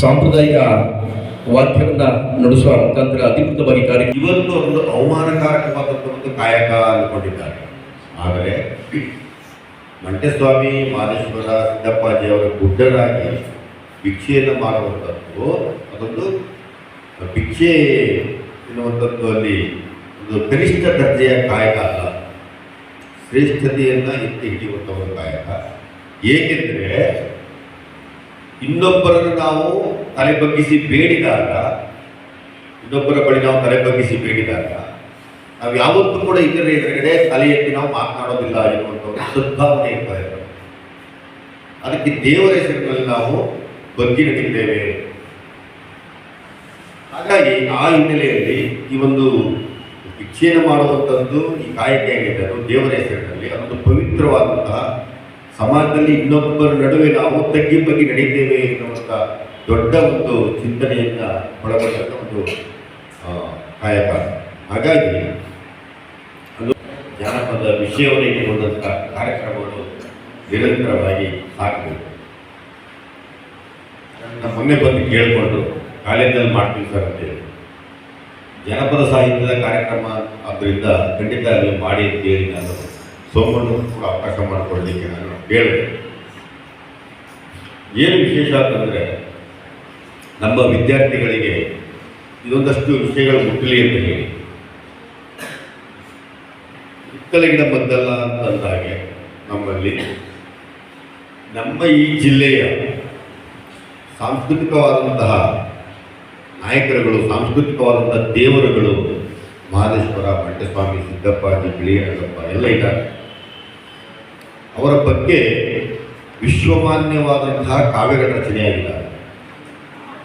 ಸಾಂಪ್ರದಾಯಿಕ ವಾದ್ಯವನ್ನ ನಡೆಸುವ ಮುಖಾಂತರ ಅಧಿಕೃತವಾಗಿ ಕಾರ್ಯ ಇವತ್ತು ಒಂದು ಅವಮಾನಕಾರಕವಾದಂಥ ಒಂದು ಕಾಯಕ ಅಂದ್ಕೊಂಡಿದ್ದಾರೆ. ಆದರೆ ಮಂಟೆಸ್ವಾಮಿ ಮಾದೇಶ್ವರ, ಸಿದ್ದಪ್ಪಾಜಿ ಅವರ ಗುಡ್ಡರಾಗಿ ಭಿಕ್ಷೆಯನ್ನು ಮಾಡುವಂಥದ್ದು, ಅದೊಂದು ಭಿಕ್ಷೆ ಎನ್ನುವಂಥದ್ದು ಅಲ್ಲಿ ಒಂದು ಕನಿಷ್ಠ ದರ್ಜೆಯ ಕಾಯಕ ಅಲ್ಲ. ಶ್ರೇಷ್ಠತೆಯನ್ನು ಎತ್ತಿ ಹಿಡಿಯುವಂಥ ಒಂದು ಕಾಯಕ. ಏಕೆಂದರೆ ಇನ್ನೊಬ್ಬರನ್ನು ನಾವು ತಲೆ ಬಗ್ಗಿಸಿ ಬೇಡಿದಾಗ, ಇನ್ನೊಬ್ಬರ ಬಳಿ ನಾವು ತಲೆ ಬಗ್ಗಿಸಿ ಬೇಡಿದಾಗ, ನಾವು ಯಾವತ್ತೂ ಕೂಡ ಇತರ ಎದುರುಗಡೆ ತಲೆ ಎತ್ತಿ ನಾವು ಮಾತನಾಡೋದಿಲ್ಲ ಎನ್ನುವಂಥ ಒಂದು ಸದ್ಭಾವನೆ ಇರ್ತಾ ಅದಕ್ಕೆ ದೇವರ ಹೆಸರಿನಲ್ಲಿ ನಾವು ಬಗ್ಗಿ ನಡೆದಿದ್ದೇವೆ ಹಾಗಾಗಿ ಆ ಹಿನ್ನೆಲೆಯಲ್ಲಿ ಈ ಒಂದು ಭಿಕ್ಷೆಯನ್ನು ಮಾಡುವಂಥದ್ದು ಈ ಕಾಯಕ ಏನಿದೆ ಅದು ದೇವರ ಹೆಸರಿನಲ್ಲಿ ಅದೊಂದು ಪವಿತ್ರವಾದಂತಹ ಸಮಾಜದಲ್ಲಿ ಇನ್ನೊಬ್ಬರ ನಡುವೆ ನಾವು ತಗ್ಗಿ ಬಗ್ಗೆ ನಡೆಯುತ್ತೇವೆ ಎನ್ನುವಂಥ ದೊಡ್ಡ ಒಂದು ಚಿಂತನೆಯನ್ನ ಒಳಗೊಂಡಂಥ ಒಂದು ಕಾಯಕ. ಹಾಗಾಗಿ ಅದು ಜಾನಪದ ವಿಷಯವನ್ನು ಇಟ್ಟುಕೊಂಡಂಥ ಕಾರ್ಯಕ್ರಮಗಳು ನಿರಂತರವಾಗಿ ಸಾಕಬೇಕು. ನಮ್ಮ ಮೊನ್ನೆ ಬಂದು ಕೇಳಿಕೊಂಡು ಕಾಲೇಜಲ್ಲಿ ಮಾಡ್ತೀವಿ ಸರ್ ಅಂತೇಳಿ ಜನಪದ ಸಾಹಿತ್ಯದ ಕಾರ್ಯಕ್ರಮ ಆದ್ದರಿಂದ ಖಂಡಿತ ಅಲ್ಲಿ ಮಾಡಿ ಅಂತೇಳಿ ನಾನು. ಸೋಮಣ್ಣ ಕೂಡ ಅವಕಾಶ ಮಾಡಿಕೊಳ್ಳಲಿಕ್ಕೆ ನಾನು ಹೇಳಿದೆ. ಏನು ವಿಶೇಷ ಅಂತಂದರೆ, ನಮ್ಮ ವಿದ್ಯಾರ್ಥಿಗಳಿಗೆ ಇದೊಂದಷ್ಟು ವಿಷಯಗಳು ಮುಟ್ಟಲಿ ಅಂತ ಹೇಳಿ. ಹಿತ್ತಲ ಬಂದಲ್ಲ ಅಂತಂದಾಗೆ ನಮ್ಮಲ್ಲಿ ನಮ್ಮ ಈ ಜಿಲ್ಲೆಯ ಸಾಂಸ್ಕೃತಿಕವಾದಂತಹ ನಾಯಕರುಗಳು, ಸಾಂಸ್ಕೃತಿಕವಾದಂತಹ ದೇವರುಗಳು ಮಹದೇಶ್ವರ ಸಿದ್ದಪ್ಪ ಜಿಬ್ಳಿ ಅಣ್ಣಪ್ಪ ಎಲ್ಲ ಇದ್ದಾರೆ. ಅವರ ಬಗ್ಗೆ ವಿಶ್ವಮಾನ್ಯವಾದಂತಹ ಕಾವ್ಯಗಳ ರಚನೆಯಾಗಿದ್ದಾರೆ.